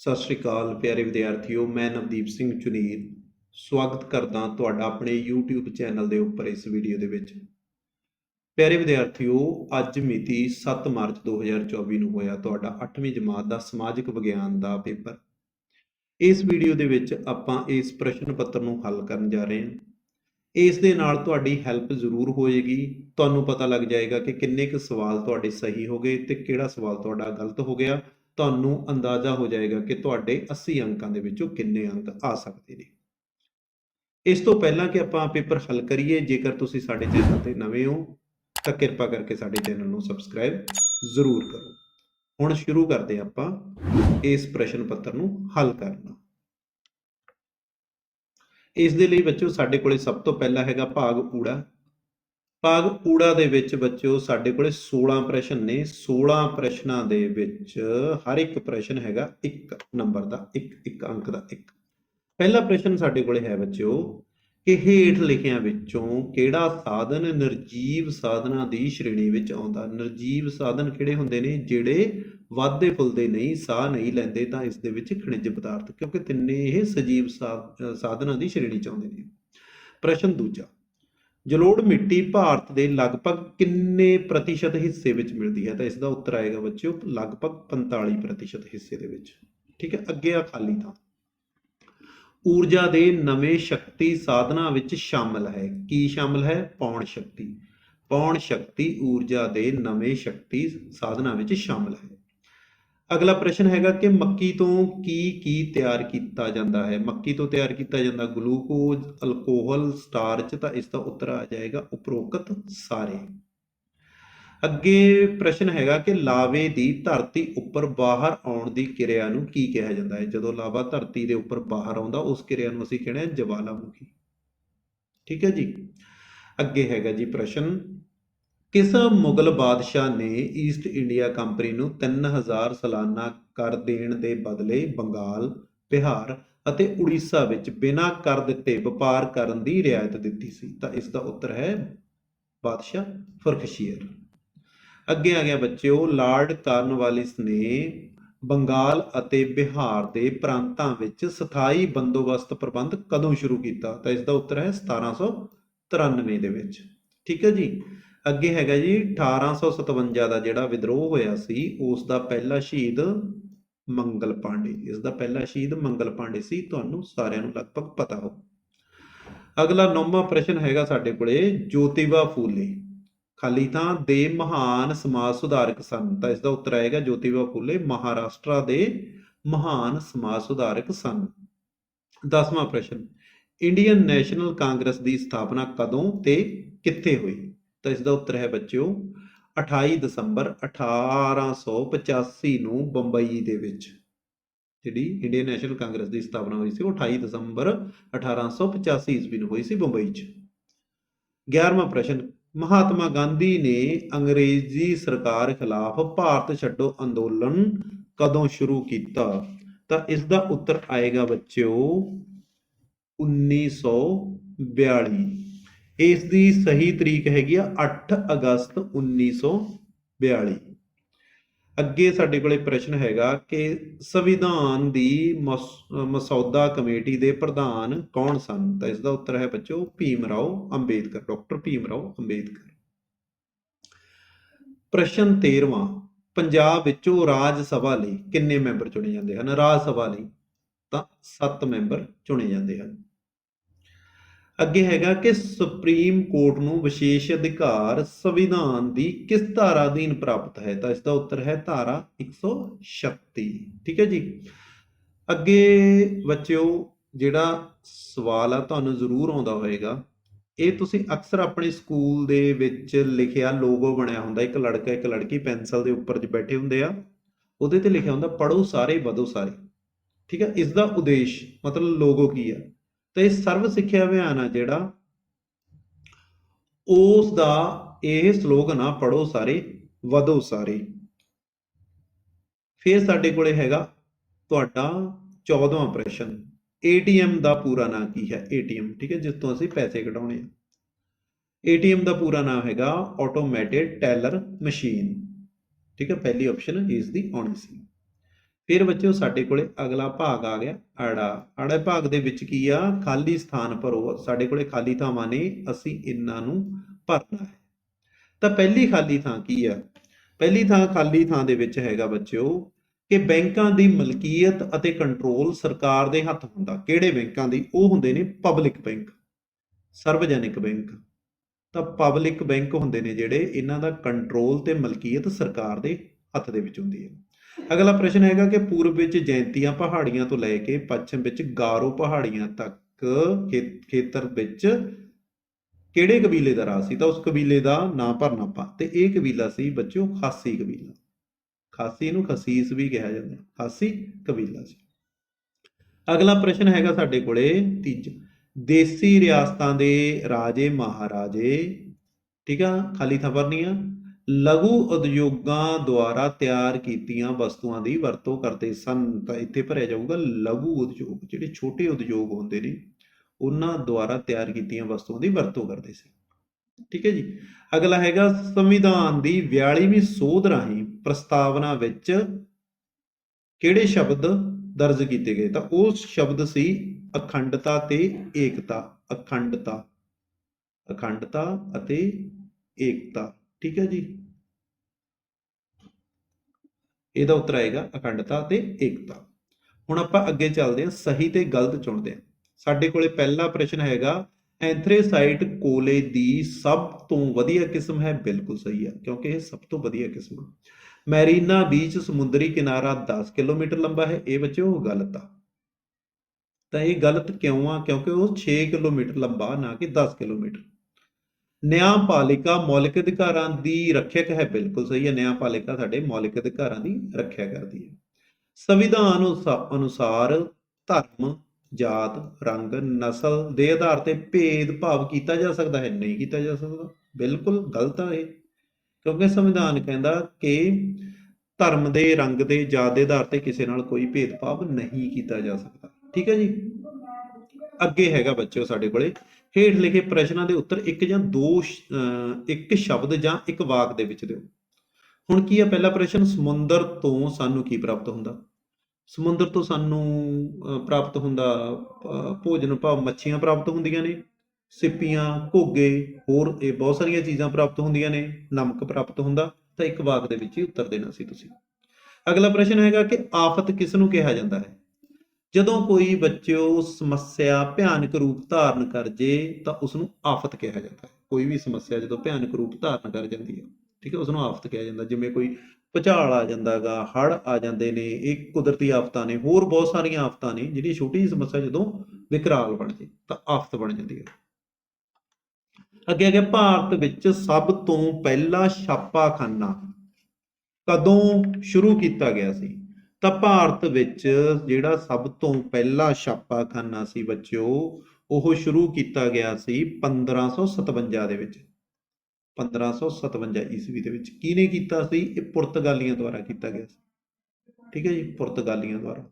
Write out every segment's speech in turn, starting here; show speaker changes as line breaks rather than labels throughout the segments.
ਸਤਿ ਸ਼੍ਰੀ ਅਕਾਲ ਪਿਆਰੇ ਵਿਦਿਆਰਥੀਓ, ਮੈਂ ਨਵਦੀਪ ਸਿੰਘ ਚੁਨੀਰ। ਸਵਾਗਤ ਕਰਦਾ ਤੁਹਾਡਾ ਆਪਣੇ YouTube ਚੈਨਲ ਦੇ ਉੱਪਰ ਇਸ ਵੀਡੀਓ ਦੇ ਵਿੱਚ। ਪਿਆਰੇ ਵਿਦਿਆਰਥੀਓ, ਅੱਜ ਮਿਤੀ 7 ਮਾਰਚ 2024 ਨੂੰ ਹੋਇਆ ਤੁਹਾਡਾ 8ਵੀਂ ਜਮਾਤ ਦਾ ਸਮਾਜਿਕ ਵਿਗਿਆਨ ਦਾ ਪੇਪਰ। ਇਸ ਵੀਡੀਓ ਦੇ ਵਿੱਚ ਆਪਾਂ ਇਸ ਪ੍ਰਸ਼ਨ ਪੱਤਰ ਨੂੰ ਹੱਲ ਕਰਨ ਜਾ ਰਹੇ ਹਾਂ। ਇਸ ਦੇ ਨਾਲ ਤੁਹਾਡੀ ਹੈਲਪ ਜ਼ਰੂਰ ਹੋਏਗੀ। ਤੁਹਾਨੂੰ ਪਤਾ ਲੱਗ ਜਾਏਗਾ ਕਿ ਕਿੰਨੇ ਕੁ ਸਵਾਲ ਤੁਹਾਡੇ ਸਹੀ ਹੋ ਗਏ ਤੇ ਕਿਹੜਾ ਸਵਾਲ ਤੁਹਾਡਾ ਗਲਤ ਹੋ ਗਿਆ। ਤੁਹਾਨੂੰ ਅੰਦਾਜ਼ਾ ਹੋ ਜਾਏਗਾ ਕਿ ਤੁਹਾਡੇ 80 ਅੰਕਾਂ ਦੇ ਵਿੱਚੋਂ ਕਿੰਨੇ ਅੰਕ ਆ ਸਕਦੇ ਨੇ। ਇਸ ਤੋਂ ਪਹਿਲਾਂ ਕਿ ਆਪਾਂ ਪੇਪਰ ਹੱਲ ਕਰੀਏ, ਜੇਕਰ ਤੁਸੀਂ ਸਾਡੇ ਚੈਨਲ ਤੇ ਨਵੇਂ ਹੋ, ਤਾਂ ਕਿਰਪਾ ਕਰਕੇ ਸਾਡੇ ਚੈਨਲ ਨੂੰ ਸਬਸਕ੍ਰਾਈਬ ਜ਼ਰੂਰ ਕਰੋ। ਹੁਣ ਸ਼ੁਰੂ ਕਰਦੇ ਹਾਂ ਆਪਾਂ ਇਸ ਪ੍ਰਸ਼ਨ ਪੱਤਰ ਨੂੰ ਹੱਲ ਕਰਨਾ। ਇਸ ਦੇ ਲਈ ਬੱਚਿਓ, ਸਾਡੇ ਕੋਲੇ ਸਭ ਤੋਂ ਪਹਿਲਾ ਹੈਗਾ ਭਾਗ ਊੜਾ। ਭਾਗ ਊੜਾ ਦੇ ਵਿੱਚ ਬੱਚਿਓ, ਸਾਡੇ ਕੋਲੇ 16 ਪ੍ਰਸ਼ਨ ਨੇ। 16 ਪ੍ਰਸ਼ਨਾਂ ਦੇ ਵਿੱਚ ਹਰ ਇੱਕ ਪ੍ਰਸ਼ਨ ਹੈਗਾ 1 ਨੰਬਰ ਦਾ 1 1 ਅੰਕ ਦਾ 1 ਪਹਿਲਾ ਪ੍ਰਸ਼ਨ ਸਾਡੇ ਕੋਲੇ ਹੈ ਬੱਚਿਓ, ਕਿ ਹੇਠ ਲਿਖਿਆਂ ਵਿੱਚੋਂ ਕਿਹੜਾ ਸਾਧਨ ਨਿਰਜੀਵ ਸਾਧਨਾਂ ਦੀ ਸ਼੍ਰੇਣੀ ਵਿੱਚ ਆਉਂਦਾ? ਨਿਰਜੀਵ ਸਾਧਨ ਕਿਹੜੇ ਹੁੰਦੇ ਨੇ? ਜਿਹੜੇ ਵਾਧੇ ਫੁੱਲਦੇ ਨਹੀਂ, ਸਾਹ ਨਹੀਂ ਲੈਂਦੇ, ਤਾਂ ਇਸ ਦੇ ਵਿੱਚ ਖਣਿਜ ਪਦਾਰਥ, ਕਿਉਂਕਿ ਤਿੰਨੇ ਇਹ ਸਜੀਵ ਸਾ- ਸਾਧਨਾਂ ਦੀ ਸ਼੍ਰੇਣੀ ਚ ਆਉਂਦੇ ਨੇ। ਪ੍ਰਸ਼ਨ ਦੂਜਾ ਜਲੋੜ ਮਿੱਟੀ ਭਾਰਤ ਦੇ ਲਗਭਗ ਕਿੰਨੇ ਪ੍ਰਤੀਸ਼ਤ ਹਿੱਸੇ ਵਿੱਚ ਮਿਲਦੀ ਹੈ? ਤਾਂ ਇਸ ਦਾ ਉੱਤਰ ਆਏਗਾ ਬੱਚਿਓ, ਲਗਭਗ 45 ਪ੍ਰਤੀਸ਼ਤ ਹਿੱਸੇ ਦੇ ਵਿੱਚ। ਠੀਕ ਹੈ, ਅੱਗੇ ਆ ਖਾਲੀ ਥਾਂ। ਊਰਜਾ ਦੇ ਨਵੇਂ ਸ਼ਕਤੀ ਸਾਧਨਾਂ ਵਿੱਚ ਸ਼ਾਮਲ ਹੈ। ਕੀ ਸ਼ਾਮਲ ਹੈ? ਪੌਣ ਸ਼ਕਤੀ। ਪੌਣ ਸ਼ਕਤੀ ਊਰਜਾ ਦੇ ਨਵੇਂ ਸ਼ਕਤੀ ਸਾਧਨਾਂ ਵਿੱਚ ਸ਼ਾਮਲ ਹੈ। ਅਗਲਾ ਪ੍ਰਸ਼ਨ ਹੈਗਾ ਕਿ ਮੱਕੀ ਤੋਂ ਕੀ ਕੀ ਤਿਆਰ ਕੀਤਾ ਜਾਂਦਾ ਹੈ? ਮੱਕੀ ਤੋਂ ਤਿਆਰ ਕੀਤਾ ਜਾਂਦਾ ਗਲੂਕੋਜ਼, ਅਲਕੋਹਲ, ਸਟਾਰਚ ਤਾਂ ਇਸ ਦਾ ਉੱਤਰ ਆ ਜਾਏਗਾ ਉਪਰੋਕਤ ਸਾਰੇ। ਅੱਗੇ ਪ੍ਰਸ਼ਨ ਹੈਗਾ ਕਿ ਲਾਵੇ ਦੀ ਧਰਤੀ ਉੱਪਰ ਬਾਹਰ ਆਉਣ ਦੀ ਕਿਰਿਆ ਨੂੰ ਕੀ ਕਿਹਾ ਜਾਂਦਾ ਹੈ? ਜਦੋਂ ਲਾਵਾ ਧਰਤੀ ਦੇ ਉੱਪਰ ਬਾਹਰ ਆਉਂਦਾ, ਉਸ ਕਿਰਿਆ ਨੂੰ ਅਸੀਂ ਕਹਿੰਦੇ ਹਾਂ ਜਵਾਲਾਮੁਖੀ। ਠੀਕ ਹੈ ਜੀ? ਅੱਗੇ ਹੈਗਾ ਜੀ ਪ੍ਰਸ਼ਨ ਕਿਸ ਮੁਗਲ ਬਾਦਸ਼ਾਹ ਨੇ ਈਸਟ ਇੰਡੀਆ ਕੰਪਨੀ ਨੂੰ 3000 ਸਾਲਾਨਾ ਕਰ ਦੇਣ ਦੇ ਬਦਲੇ ਬੰਗਾਲ, ਬਿਹਾਰ ਅਤੇ ਉੜੀਸਾ ਵਿੱਚ ਬਿਨਾਂ ਕਰ ਦਿੱਤੇ ਵਪਾਰ ਕਰਨ ਦੀ ਰਿਆਇਤ ਦਿੱਤੀ ਸੀ? ਤਾਂ ਇਸ ਦਾ ਉੱਤਰ ਹੈ ਬਾਦਸ਼ਾਹ ਫਰਖਸ਼ੀਰ ਅੱਗੇ ਆ ਗਿਆ ਬੱਚਿਓ, ਲਾਰਡ ਕਾਰਨਵਾਲਿਸ ਨੇ ਬੰਗਾਲ ਅਤੇ ਬਿਹਾਰ ਦੇ ਪ੍ਰਾਂਤਾਂ ਵਿੱਚ ਸਥਾਈ ਬੰਦੋਬਸਤ ਪ੍ਰਬੰਧ ਕਦੋਂ ਸ਼ੁਰੂ ਕੀਤਾ? ਤਾਂ ਇਸ ਦਾ ਉੱਤਰ ਹੈ 1793 ਦੇ ਵਿੱਚ। ਠੀਕ ਹੈ ਜੀ? ਅੱਗੇ ਹੈਗਾ ਜੀ 1857 ਦਾ ਜਿਹੜਾ ਵਿਦਰੋਹ ਹੋਇਆ ਸੀ ਉਸ ਦਾ ਪਹਿਲਾ ਸ਼ਹੀਦ ਮੰਗਲ ਪਾਂਡੇ ਇਸ ਦਾ ਪਹਿਲਾ ਸ਼ਹੀਦ ਮੰਗਲ ਪਾਂਡੇ ਸੀ, ਤੁਹਾਨੂੰ ਸਾਰਿਆਂ ਨੂੰ ਲਗਭਗ ਪਤਾ ਹੋ ਅਗਲਾ ਨੌਵਾਂ ਪ੍ਰਸ਼ਨ ਹੈਗਾ ਸਾਡੇ ਕੋਲੇ, ਜੋਤੀਬਾ ਫੂਲੇ। ਖਾਲੀ ਥਾਂ ਦੇ ਮਹਾਨ ਸਮਾਜ ਸੁਧਾਰਕ ਸਨ ਤਾਂ ਇਸ ਦਾ ਉੱਤਰ ਆਏਗਾ ਜੋਤੀਬਾ ਫੂਲੇ, ਮਹਾਰਾਸ਼ਟਰ ਦੇ ਮਹਾਨ ਸਮਾਜ ਸੁਧਾਰਕ ਸਨ ਦਸਵਾਂ ਪ੍ਰਸ਼ਨ, ਇੰਡੀਅਨ ਨੈਸ਼ਨਲ ਕਾਂਗਰਸ ਦੀ ਸਥਾਪਨਾ ਕਦੋਂ ਤੇ ਕਿੱਥੇ ਹੋਈ? ਤਾਂ ਇਸ ਦਾ ਉੱਤਰ ਹੈ ਬੱਚਿਓ 28 ਦਸੰਬਰ 1885 ਨੂੰ ਬੰਬਈ ਦੇ ਵਿੱਚ ਜਿਹੜੀ ਇੰਡੀਅਨ ਨੈਸ਼ਨਲ ਕਾਂਗਰਸ ਦੀ ਸਥਾਪਨਾ ਹੋਈ ਸੀ, ਉਹ 28 ਦਸੰਬਰ 1885 ਈਸਵੀ ਨੂੰ ਹੋਈ ਸੀ ਬੰਬਈ 'ਚ। 11ਵਾਂ ਪ੍ਰਸ਼ਨ, ਮਹਾਤਮਾ ਗਾਂਧੀ ਨੇ ਅੰਗਰੇਜ਼ੀ ਸਰਕਾਰ ਖਿਲਾਫ ਭਾਰਤ ਛੱਡੋ ਅੰਦੋਲਨ ਕਦੋਂ ਸ਼ੁਰੂ ਕੀਤਾ? ਤਾਂ ਇਸ ਦਾ ਉੱਤਰ ਆਏਗਾ ਬੱਚਿਓ 1942 ਇਸ ਦੀ ਸਹੀ ਤਰੀਕ ਹੈਗੀ ਆ 8 ਅਗਸਤ 1942 ਅੱਗੇ ਸਾਡੇ ਕੋਲੇ ਪ੍ਰਸ਼ਨ ਹੈਗਾ ਕਿ ਸੰਵਿਧਾਨ ਦੀ ਮਸ- ਮਸੌਦਾ ਕਮੇਟੀ ਦੇ ਪ੍ਰਧਾਨ ਕੌਣ ਸਨ? ਤਾਂ ਇਸ ਦਾ ਉੱਤਰ ਹੈ ਬੱਚੋ ਭੀਮ ਰਾਓ ਅੰਬੇਦਕਰ, ਡਾਕਟਰ ਭੀਮ ਰਾਓ ਅੰਬੇਦਕਰ। ਪ੍ਰਸ਼ਨ 13ਵਾਂ ਪੰਜਾਬ ਵਿੱਚੋਂ ਰਾਜ ਸਭਾ ਲਈ ਕਿੰਨੇ ਮੈਂਬਰ ਚੁਣੇ ਜਾਂਦੇ ਹਨ? ਰਾਜ ਸਭਾ ਲਈ ਤਾਂ 7 ਮੈਂਬਰ ਚੁਣੇ ਜਾਂਦੇ ਹਨ। ਅੱਗੇ ਹੈਗਾ ਕਿ ਸੁਪਰੀਮ ਕੋਰਟ ਨੂੰ ਵਿਸ਼ੇਸ਼ ਅਧਿਕਾਰ ਸੰਵਿਧਾਨ ਦੀ ਕਿਸ ਧਾਰਾ ਅਧੀਨ ਪ੍ਰਾਪਤ ਹੈ? ਤਾਂ ਇਸ ਦਾ ਉੱਤਰ ਹੈ ਧਾਰਾ 136 ਠੀਕ ਹੈ ਜੀ? ਅੱਗੇ ਬੱਚਿਓ, ਜਿਹੜਾ ਸਵਾਲ ਆ ਤੁਹਾਨੂੰ ਜ਼ਰੂਰ ਆਉਂਦਾ ਹੋਵੇਗਾ। ਇਹ ਤੁਸੀਂ ਅਕਸਰ ਆਪਣੇ ਸਕੂਲ ਦੇ ਵਿੱਚ ਲਿਖਿਆ ਲੋਗੋ ਬਣਿਆ ਹੁੰਦਾ। ਇੱਕ ਲੜਕਾ, ਇੱਕ ਲੜਕੀ ਪੈਨਸਲ ਦੇ ਉੱਪਰ ਜ ਬੈਠੇ ਹੁੰਦੇ ਆ। ਉਹਦੇ ਤੇ ਲਿਖਿਆ ਹੁੰਦਾ ਪੜੋ ਸਾਰੇ, ਵਧੋ ਸਾਰੇ। ਠੀਕ ਹੈ? ਇਸ ਦਾ ਉਦੇਸ਼, ਮਤਲਬ ਲੋਗੋ ਕੀ ਆ ਤੇ ਸਰਵ ਸਿੱਖਿਆ ਅਭਿਆਨ ਆ ਜਿਹੜਾ ਉਸ ਦਾ ਇਹ ਸਲੋਗਨ ਆ ਪੜੋ ਸਾਰੇ, ਵਧੋ ਸਾਰੇ। ਫਿਰ ਸਾਡੇ ਕੋਲੇ ਹੈਗਾ ਤੁਹਾਡਾ 14ਵਾਂ ਪ੍ਰਸ਼ਨ ATM ਦਾ ਪੂਰਾ ਨਾਮ ਕੀ ਹੈ? ATM ਠੀਕ ਹੈ, ਜਿਸ ਤੋਂ ਅਸੀਂ ਪੈਸੇ ਕਢਾਉਣੇ ਆ। ATM ਦਾ ਪੂਰਾ ਨਾਮ ਹੈਗਾ ਆਟੋਮੈਟਿਡ ਟੈਲਰ ਮਸ਼ੀਨ ਠੀਕ ਹੈ, ਪਹਿਲੀ ਆਪਸ਼ਨ ਇਸ ਦੀ ਆਉਣੀ ਸੀ ਫਿਰ ਬੱਚਿਓ ਸਾਡੇ ਕੋਲੇ ਅਗਲਾ ਭਾਗ ਆ ਗਿਆ ਆੜਾ ਆੜੇ ਭਾਗ ਦੇ ਵਿੱਚ ਕੀ ਆ? ਖਾਲੀ ਸਥਾਨ ਭਰੋ ਸਾਡੇ ਕੋਲੇ ਖਾਲੀ ਥਾਵਾਂ ਨੇ, ਅਸੀਂ ਇਹਨਾਂ ਨੂੰ ਭਰਨਾ ਹੈ। ਤਾਂ ਪਹਿਲੀ ਖਾਲੀ ਥਾਂ ਕੀ ਆ? ਪਹਿਲੀ ਥਾਂ ਖਾਲੀ ਥਾਂ ਦੇ ਵਿੱਚ ਹੈਗਾ ਬੱਚਿਓ ਕਿ ਬੈਂਕਾਂ ਦੀ ਮਲਕੀਅਤ ਅਤੇ ਕੰਟਰੋਲ ਸਰਕਾਰ ਦੇ ਹੱਥ ਹੁੰਦਾ। ਕਿਹੜੇ ਬੈਂਕਾਂ ਦੀ? ਉਹ ਹੁੰਦੇ ਨੇ ਪਬਲਿਕ ਬੈਂਕ, ਸਰਵਜਨਿਕ ਬੈਂਕ। ਤਾਂ ਪਬਲਿਕ ਬੈਂਕ ਹੁੰਦੇ ਨੇ ਜਿਹੜੇ, ਇਹਨਾਂ ਦਾ ਕੰਟਰੋਲ ਤੇ ਮਲਕੀਅਤ ਸਰਕਾਰ ਦੇ ਹੱਥ ਦੇ ਵਿੱਚ ਹੁੰਦੀ ਹੈ। ਅਗਲਾ ਪ੍ਰਸ਼ਨ ਹੈਗਾ ਕਿ ਪੂਰਬ ਵਿੱਚ ਜੈਂਤੀਆਂ ਪਹਾੜੀਆਂ ਤੋਂ ਲੈ ਕੇ ਪੱਛਮ ਵਿੱਚ ਗਾਰੋ ਪਹਾੜੀਆਂ ਤੱਕ ਖੇ- ਖੇਤਰ ਵਿੱਚ ਕਿਹੜੇ ਕਬੀਲੇ ਦਾ ਰਾਜ ਸੀ? ਤਾਂ ਉਸ ਕਬੀਲੇ ਦਾ ਨਾਂ ਭਰਨਾ ਆਪਾਂ ਤੇ ਇਹ ਕਬੀਲਾ ਸੀ ਬੱਚਿਓ ਖਾਸੀ ਕਬੀਲਾ। ਖਾਸੀ ਨੂੰ ਖਸੀਸ ਵੀ ਕਿਹਾ ਜਾਂਦਾ, ਖਾਸੀ ਕਬੀਲਾ ਸੀ। ਅਗਲਾ ਪ੍ਰਸ਼ਨ ਹੈਗਾ ਸਾਡੇ ਕੋਲੇ ਤੀਜਾ। ਦੇਸੀ ਰਿਆਸਤਾਂ ਦੇ ਰਾਜੇ ਮਹਾਰਾਜੇ, ਠੀਕ ਆ, ਖਾਲੀ ਖਬਰ ਨਹੀਂ ਆ। ਲਘੂ ਉਦਯੋਗਾਂ ਦੁਆਰਾ ਤਿਆਰ ਕੀਤੀਆਂ ਵਸਤੂਆਂ ਦੀ ਵਰਤੋਂ ਕਰਦੇ ਸਨ, ਤਾਂ ਇੱਥੇ ਭਰਿਆ ਜਾਊਗਾ ਲਘੂ ਉਦਯੋਗ, ਜਿਹੜੇ ਛੋਟੇ ਉਦਯੋਗ ਹੁੰਦੇ ਨੇ, ਉਹਨਾਂ ਦੁਆਰਾ ਤਿਆਰ ਕੀਤੀਆਂ ਵਸਤੂਆਂ ਦੀ ਵਰਤੋਂ ਕਰਦੇ ਸੀ। ਠੀਕ ਹੈ ਜੀ। ਅਗਲਾ ਹੈਗਾ ਸੰਵਿਧਾਨ ਦੀ 42ਵੀਂ ਸੋਧ ਰਾਹੀਂ ਪ੍ਰਸਤਾਵਨਾ ਵਿੱਚ ਕਿਹੜੇ ਸ਼ਬਦ ਦਰਜ ਕੀਤੇ ਗਏ? ਤਾਂ ਉਹ ਸ਼ਬਦ ਸੀ ਅਖੰਡਤਾ ਤੇ ਏਕਤਾ, ਅਖੰਡਤਾ ਅਖੰਡਤਾ ਅਤੇ ਏਕਤਾ। ਠੀਕ ਹੈ ਜੀ। ਇਹਦਾ ਉੱਤਰ ਆਏਗਾ ਅਖੰਡਤਾ ਤੇ ਏਕਤਾ। ਹੁਣ ਆਪਾਂ ਅੱਗੇ ਚੱਲਦੇ ਹਾਂ, ਸਹੀ ਤੇ ਗਲਤ ਚੁਣਦੇ ਹਾਂ। ਸਾਡੇ ਕੋਲੇ ਪਹਿਲਾ ਪ੍ਰਸ਼ਨ ਹੈਗਾ, ਐਂਥਰੇਸਾਈਟ ਕੋਲੇ ਦੀ ਸਭ ਤੋਂ ਵਧੀਆ ਕਿਸਮ ਹੈ, ਬਿਲਕੁਲ ਸਹੀ ਹੈ, ਕਿਉਂਕਿ ਇਹ ਸਭ ਤੋਂ ਵਧੀਆ ਕਿਸਮ ਹੈ। ਮੈਰੀਨਾ ਬੀਚ ਸਮੁੰਦਰੀ ਕਿਨਾਰਾ 10 ਕਿਲੋਮੀਟਰ ਲੰਬਾ ਹੈ, ਇਹ ਬੱਚਿਓ ਗਲਤ ਆ। ਤਾਂ ਇਹ ਗਲਤ ਕਿਉਂ ਆ? ਕਿਉਂਕਿ ਉਹ 6 ਕਿਲੋਮੀਟਰ ਲੰਬਾ, ਨਾ ਕਿ 10 ਕਿਲੋਮੀਟਰ। ਨਿਆਂਪਾਲਿਕਾ ਮੌਲਿਕ ਅਧਿਕਾਰਾਂ ਦੀ ਰੱਖਿਅਕ ਹੈ, ਬਿਲਕੁਲ ਸਹੀ ਹੈ, ਨਿਆਂਪਾਲਿਕਾ ਸਾਡੇ ਮੌਲਿਕ ਅਧਿਕਾਰਾਂ ਦੀ ਰੱਖਿਆ ਕਰਦੀ ਹੈ। ਸੰਵਿਧਾਨ ਅਨੁਸਾਰ ਧਰਮ, ਜਾਤ, ਰੰਗ, ਨਸਲ ਦੇ ਆਧਾਰ ਤੇ ਭੇਦਭਾਵ ਕੀਤਾ ਜਾ ਸਕਦਾ ਹੈ, ਨਹੀਂ ਕੀਤਾ ਜਾ ਸਕਦਾ, ਬਿਲਕੁਲ ਗਲਤ ਆ ਇਹ। ਕਿਉਂਕਿ ਸੰਵਿਧਾਨ ਕਹਿੰਦਾ ਕਿ ਧਰਮ ਦੇ, ਰੰਗ ਦੇ, ਜਾਤ ਦੇ ਆਧਾਰ ਤੇ ਕਿਸੇ ਨਾਲ ਕੋਈ ਭੇਦਭਾਵ ਨਹੀਂ ਕੀਤਾ ਜਾ ਸਕਦਾ। ਠੀਕ ਹੈ ਜੀ? ਅੱਗੇ ਹੈਗਾ ਬੱਚਿਓ ਸਾਡੇ ਕੋਲੇ। ਹੇਠ ਲਿਖੇ ਪ੍ਰਸ਼ਨਾਂ ਦੇ ਉੱਤਰ ਇੱਕ ਜਾਂ ਦੋ ਸ਼- ਇੱਕ ਸ਼ਬਦ ਜਾਂ ਇੱਕ ਵਾਕ ਦੇ ਵਿੱਚ ਦਿਓ। ਹੁਣ ਕੀ ਹੈ ਪਹਿਲਾ ਪ੍ਰਸ਼ਨ, ਸਮੁੰਦਰ ਤੋਂ ਸਾਨੂੰ ਕੀ ਪ੍ਰਾਪਤ ਹੁੰਦਾ? ਸਮੁੰਦਰ ਤੋਂ ਸਾਨੂੰ ਪ੍ਰਾਪਤ ਹੁੰਦਾ ਭੋਜਨ ਭਾਵ ਮੱਛੀਆਂ ਪ੍ਰਾਪਤ ਹੁੰਦੀਆਂ ਨੇ, ਸਿੱਪੀਆਂ, ਘੋਗੇ, ਹੋਰ ਇਹ ਬਹੁਤ ਸਾਰੀਆਂ ਚੀਜ਼ਾਂ ਪ੍ਰਾਪਤ ਹੁੰਦੀਆਂ ਨੇ, ਨਮਕ ਪ੍ਰਾਪਤ ਹੁੰਦਾ, ਤਾਂ ਇੱਕ ਵਾਕ ਦੇ ਵਿੱਚ ਹੀ ਉੱਤਰ ਦੇਣਾ ਸੀ ਤੁਸੀਂ। ਅਗਲਾ ਪ੍ਰਸ਼ਨ ਹੈਗਾ ਕਿ ਆਫਤ ਕਿਸ ਨੂੰ ਕਿਹਾ ਜਾਂਦਾ ਹੈ? ਜਦੋਂ ਕੋਈ ਬੱਚਿਓ ਸਮੱਸਿਆ ਭਿਆਨਕ ਰੂਪ ਧਾਰਨ ਕਰ ਜੇ, ਤਾਂ ਉਸ ਨੂੰ ਆਫਤ ਕਿਹਾ ਜਾਂਦਾ ਹੈ। ਕੋਈ ਵੀ ਸਮੱਸਿਆ ਜਦੋਂ ਭਿਆਨਕ ਰੂਪ ਧਾਰਨ ਕਰ ਜਾਂਦੀ ਹੈ, ਠੀਕ ਹੈ ਉਸ ਨੂੰ ਆਫਤ ਕਿਹਾ ਜਾਂਦਾ। ਜਿਵੇਂ ਕੋਈ ਭੁਚਾਲ ਆ ਜਾਂਦਾਗਾ ਹੜ ਆ ਜਾਂਦੇ ਨੇ, ਇਹ ਕੁਦਰਤੀ ਆਫਤਾਂ ਨੇ, ਹੋਰ ਬਹੁਤ ਸਾਰੀਆਂ ਆਫਤਾਂ ਨੇ ਜਿਹੜੀ ਛੋਟੀ ਜਿਹੀ ਸਮੱਸਿਆ ਜਦੋਂ ਵਿਕਰਾਲ ਬਣ ਜੇ, ਤਾਂ ਆਫਤ ਬਣ ਜਾਂਦੀ ਹੈ। ਅੱਗੇ ਅੱਗੇ ਭਾਰਤ ਵਿੱਚ ਸਭ ਤੋਂ ਪਹਿਲਾ ਛਾਪਾਖਾਨਾ ਕਦੋਂ ਸ਼ੁਰੂ ਕੀਤਾ ਗਿਆ ਸੀ? ਤਾਂ ਭਾਰਤ ਵਿੱਚ ਜਿਹੜਾ ਸਭ ਤੋਂ ਪਹਿਲਾ ਛਾਪਾਖਾਨਾ ਸੀ ਬੱਚਿਓ, ਉਹ ਸ਼ੁਰੂ ਕੀਤਾ ਗਿਆ ਸੀ 1557 ਦੇ ਵਿੱਚ। 1557 ਈਸਵੀ ਦੇ ਵਿੱਚ ਕਿਹਨੇ ਕੀਤਾ ਸੀ? ਇਹ ਪੁਰਤਗਾਲੀਆਂ ਦੁਆਰਾ ਕੀਤਾ ਗਿਆ ਸੀ। ਠੀਕ ਹੈ ਜੀ, ਪੁਰਤਗਾਲੀਆਂ ਦੁਆਰਾ।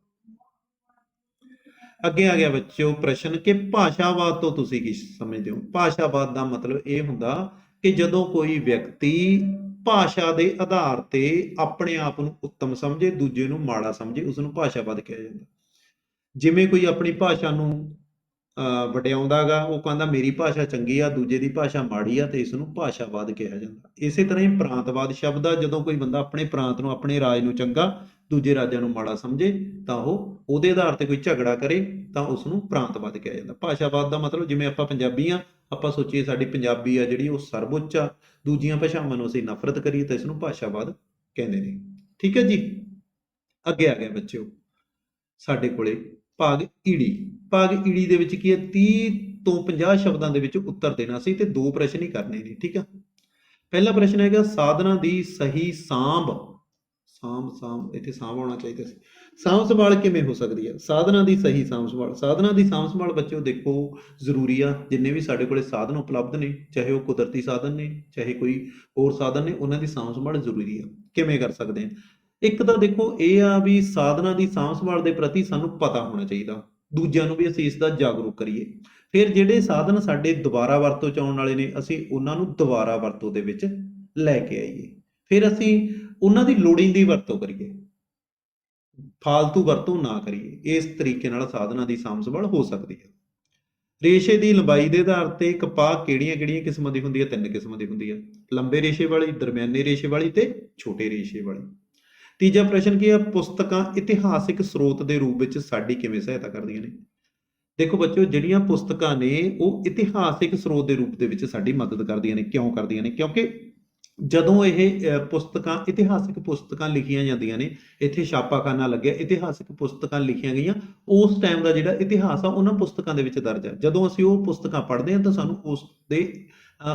ਅੱਗੇ ਆ ਗਿਆ ਬੱਚਿਓ ਪ੍ਰਸ਼ਨ ਕਿ ਭਾਸ਼ਾਵਾਦ ਤੋਂ ਤੁਸੀਂ ਕੀ ਸਮਝਦੇ ਹੋ? ਭਾਸ਼ਾਵਾਦ ਦਾ ਮਤਲਬ ਇਹ ਹੁੰਦਾ ਕਿ ਜਦੋਂ ਕੋਈ ਵਿਅਕਤੀ ਭਾਸ਼ਾ ਦੇ ਆਧਾਰ ਤੇ ਆਪਣੇ ਆਪ ਨੂੰ ਉੱਤਮ ਸਮਝੇ ਦੂਜੇ ਨੂੰ ਮਾੜਾ ਸਮਝੇ ਉਸ ਨੂੰ ਭਾਸ਼ਾਵਾਦ ਕਿਹਾ ਜਾਂਦਾ। ਜਿਵੇਂ ਕੋਈ ਆਪਣੀ ਭਾਸ਼ਾ ਨੂੰ ਅਹ, ਵਡਿਆਉਂਦਾਗਾ ਉਹ ਕਹਿੰਦਾ ਮੇਰੀ ਭਾਸ਼ਾ ਚੰਗੀ ਆ ਦੂਜੇ ਦੀ ਭਾਸ਼ਾ ਮਾੜੀ ਆ ਤੇ ਇਸ ਨੂੰ ਭਾਸ਼ਾਵਾਦ ਕਿਹਾ ਜਾਂਦਾ। ਇਸੇ ਤਰ੍ਹਾਂ ਹੀ ਪ੍ਰਾਂਤਵਾਦ ਸ਼ਬਦ ਆ ਜਦੋਂ ਕੋਈ ਬੰਦਾ ਆਪਣੇ ਪ੍ਰਾਂਤ ਨੂੰ ਆਪਣੇ ਰਾਜ ਨੂੰ ਚੰਗਾ ਦੂਜੇ ਰਾਜਾਂ ਨੂੰ ਮਾੜਾ ਸਮਝੇ ਤਾਂ ਉਹ ਉਹਦੇ ਆਧਾਰ ਤੇ ਕੋਈ ਝਗੜਾ ਕਰੇ ਤਾਂ ਉਸ ਨੂੰ ਪ੍ਰਾਂਤਵਾਦ ਕਿਹਾ ਜਾਂਦਾ। ਭਾਸ਼ਾਵਾਦ ਦਾ ਮਤਲਬ ਜਿਵੇਂ ਆਪਾਂ ਪੰਜਾਬੀ ਆ ਆਪਾਂ ਸੋਚੀਏ ਸਾਡੀ ਪੰਜਾਬੀ ਆ ਜਿਹੜੀ ਉਹ ਸਰਵਉੱਚ ਆ ਦੂਜੀਆਂ ਭਾਸ਼ਾਵਾਂ ਨੂੰ ਅਸੀਂ ਨਫ਼ਰਤ ਕਰੀਏ ਤਾਂ ਇਸ ਨੂੰ ਭਾਸ਼ਾਵਾਦ ਕਹਿੰਦੇ ਨੇ। ਠੀਕ ਹੈ ਜੀ? ਅੱਗੇ ਆ ਗਿਆ ਬੱਚਿਓ। ਸਾਡੇ ਕੋਲੇ ਭਾਗ ਈੜੀ ਭਾਗ ਈੜੀ ਦੇ ਵਿੱਚ ਕੀ ਹੈ? 30 ਤੋਂ 50 ਸ਼ਬਦਾਂ ਦੇ ਵਿੱਚ ਉੱਤਰ ਦੇਣਾ ਸੀ ਤੇ ਦੋ ਪ੍ਰਸ਼ਨ ਹੀ ਕਰਨੇ ਨੇ। ਠੀਕ ਆ? ਪਹਿਲਾ ਪ੍ਰਸ਼ਨ ਹੈਗਾ, ਸਾਧਨਾ ਦੀ ਸਹੀ ਸਾਂਭ। ਸਾਂਭ ਸਾਂਭ, ਇੱਥੇ ਸਾਂਭ ਆਉਣਾ ਚਾਹੀਦਾ ਸੀ। ਸਾਂਭ ਸੰਭਾਲ ਕਿਵੇਂ ਹੋ ਸਕਦੀ ਹੈ? ਸਾਧਨਾਂ ਦੀ ਸਹੀ ਸਾਂਭ ਸੰਭਾਲ, ਸਾਧਨਾਂ ਦੀ ਸਾਂਭ ਸੰਭਾਲ ਬੱਚਿਓ ਦੇਖੋ ਜ਼ਰੂਰੀ ਆ, ਜਿੰਨੇ ਵੀ ਸਾਡੇ ਕੋਲੇ ਸਾਧਨ ਉਪਲਬਧ ਨੇ, ਚਾਹੇ ਉਹ ਕੁਦਰਤੀ ਸਾਧਨ ਨੇ, ਚਾਹੇ ਕੋਈ ਹੋਰ ਸਾਧਨ ਨੇ, ਉਹਨਾਂ ਦੀ ਸਾਂਭ ਸੰਭਾਲ ਜ਼ਰੂਰੀ ਆ। ਕਿਵੇਂ ਕਰ ਸਕਦੇ ਆ? ਇੱਕ ਤਾਂ ਦੇਖੋ, ਇਹ ਆ ਵੀ ਸਾਧਨਾਂ ਦੀ ਸਾਂਭ ਸੰਭਾਲ ਦੇ ਪ੍ਰਤੀ ਸਾਨੂੰ ਪਤਾ ਹੋਣਾ ਚਾਹੀਦਾ। ਦੂਜਿਆਂ ਨੂੰ ਵੀ ਅਸੀਂ ਇਸ ਦਾ ਜਾਗਰੂਕ ਕਰੀਏ। ਫਿਰ ਜਿਹੜੇ ਸਾਧਨ ਸਾਡੇ ਦੁਬਾਰਾ ਵਰਤੋਂ ਚ ਆਉਣ ਵਾਲੇ ਨੇ, ਅਸੀਂ ਉਹਨਾਂ ਨੂੰ ਦੁਬਾਰਾ ਵਰਤੋਂ ਦੇ ਵਿੱਚ ਲੈ ਕੇ ਆਈਏ। ਫਿਰ ਅਸੀਂ ਉਹਨਾਂ ਦੀ ਲੋੜੀਂਦੀ ਵਰਤੋਂ ਕਰੀਏ। ਫਾਲਤੂ ਵਰਤੋਂ ਨਾ ਕਰੀਏ, ਇਸ ਤਰੀਕੇ ਨਾਲ ਸਾਧਨਾਂ ਦੀ ਸਾਂਭ ਸੰਭਾਲ ਹੋ ਸਕਦੀ ਹੈ। ਰੇਸ਼ੇ ਦੀ ਲੰਬਾਈ ਦੇ ਆਧਾਰ ਤੇ ਕਪਾਹ ਕਿਹੜੀਆਂ-ਕਿਹੜੀਆਂ ਕਿਸਮਾਂ ਦੀ ਹੁੰਦੀ ਹੈ? ਤਿੰਨ ਕਿਸਮਾਂ ਦੀ ਹੁੰਦੀ ਹੈ। ਲੰਬੇ ਰੇਸ਼ੇ ਵਾਲੀ, ਦਰਮਿਆਨੇ ਰੇਸ਼ੇ ਵਾਲੀ ਤੇ ਛੋਟੇ ਰੇਸ਼ੇ ਵਾਲੀ। ਤੀਜਾ ਪ੍ਰਸ਼ਨ ਕੀ ਹੈ? ਪੁਸਤਕਾਂ ਇਤਿਹਾਸਿਕ ਸਰੋਤ ਦੇ ਰੂਪ ਵਿੱਚ ਸਾਡੀ ਕਿਵੇਂ ਸਹਾਇਤਾ ਕਰਦੀਆਂ ਨੇ? ਦੇਖੋ ਬੱਚਿਓ, ਜਿਹੜੀਆਂ ਪੁਸਤਕਾਂ ਨੇ, ਉਹ ਇਤਿਹਾਸਿਕ ਸਰੋਤ ਦੇ ਰੂਪ ਦੇ ਵਿੱਚ ਸਾਡੀ ਮਦਦ ਕਰਦੀਆਂ ਨੇ। ਕਿਉਂ ਕਰਦੀਆਂ ਨੇ? ਕਿਉਂਕਿ ਜਦੋਂ ਇਹ ਪੁਸਤਕਾਂ, ਇਤਿਹਾਸਿਕ ਪੁਸਤਕਾਂ ਲਿਖੀਆਂ ਜਾਂਦੀਆਂ ਨੇ, ਇੱਥੇ ਛਾਪਾਖਾਨਾ ਲੱਗਿਆ, ਇਤਿਹਾਸਿਕ ਪੁਸਤਕਾਂ ਲਿਖੀਆਂ ਗਈਆਂ, ਉਸ ਟਾਈਮ ਦਾ ਜਿਹੜਾ ਇਤਿਹਾਸ ਆ, ਉਹਨਾਂ ਪੁਸਤਕਾਂ ਦੇ ਵਿੱਚ ਦਰਜ ਹੈ ਜਦੋਂ ਅਸੀਂ ਉਹ ਪੁਸਤਕਾਂ ਪੜ੍ਹਦੇ ਹਾਂ ਤਾਂ ਸਾਨੂੰ ਉਸ ਦੇ